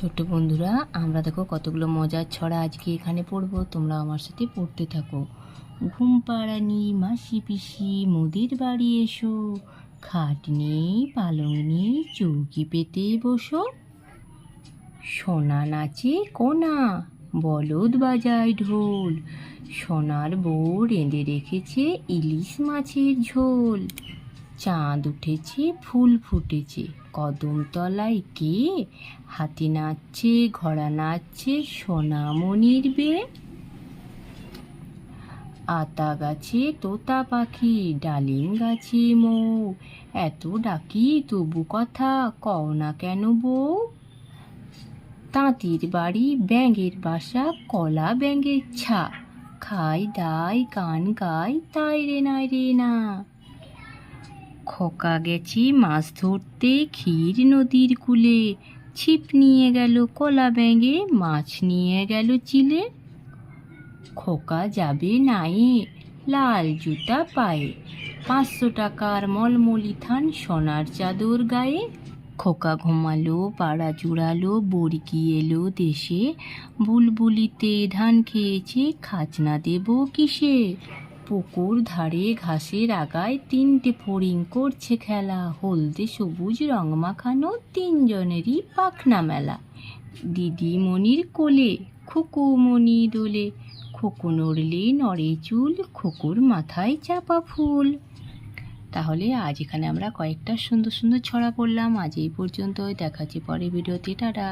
ছোট্ট বন্ধুরা, আমরা দেখো কতগুলো মজার ছড়া আজকে এখানে পড়ব। তোমরা আমার সাথে পড়তে থাকো। ঘুম পাড়ানি, মাসি পিসি, মোদের বাড়ি এসো। খাট নেই, পালং নেই, চৌকি পেতে বসো। সোনা নাচে কোনা, বলদ বাজায় ঢোল। সোনার বউ রেঁধে রেখেছে ইলিশ মাছের ঝোল। চাঁদ উঠেছে, ফুল ফুটেছে। কদম তলায় কে? হাতি নাচছে, ঘোড়া নাচছে সোনামণির বে। আতা গাছে তোতা পাখি, ডালিম গাছে মৌ। এত ডাকি তবু কথা, কও না কেন বউ তাঁতির বাড়ি ব্যাঙের বাসা, কলা ব্যাঙের ছা। খাই দাই গান গাই, তাই রে নাই রে না। খোকা গেছি মাছ ধরতে ক্ষীর নদীর কূলে। ছিপ নিয়ে গেল কলা ব্যাঙে, মাছ নিয়ে গেল চিলে। খোকা যাবে নাই লাল জুতা পায়ে। পাঁচশো টাকার মলমলি থান সোনার চাদর গায়ে। খোকা ঘুমালো, পাড়া জুড়ালো বর্গি এলো দেশে। বুলবুলিতে ধান খেয়েছে, খাজনা দেব কিসে? পুকুর, ধারে ঘাসের আগায় তিনটে ফড়িং করছে খেলা। হলদে সবুজ রং মাখানো তিনজনেরই পাখনা মেলা। দিদিমণির কোলে, খুকুমণি দোলে। খোকো নড়লে নড়ে চুল, খোকুর মাথায় চাপা ফুল। তাহলে আজ এখানে আমরা কয়েকটা সুন্দর সুন্দর ছড়া পড়লাম। আজ এই পর্যন্তই। দেখাচ্ছি পরে ভিডিওতে। টাটা।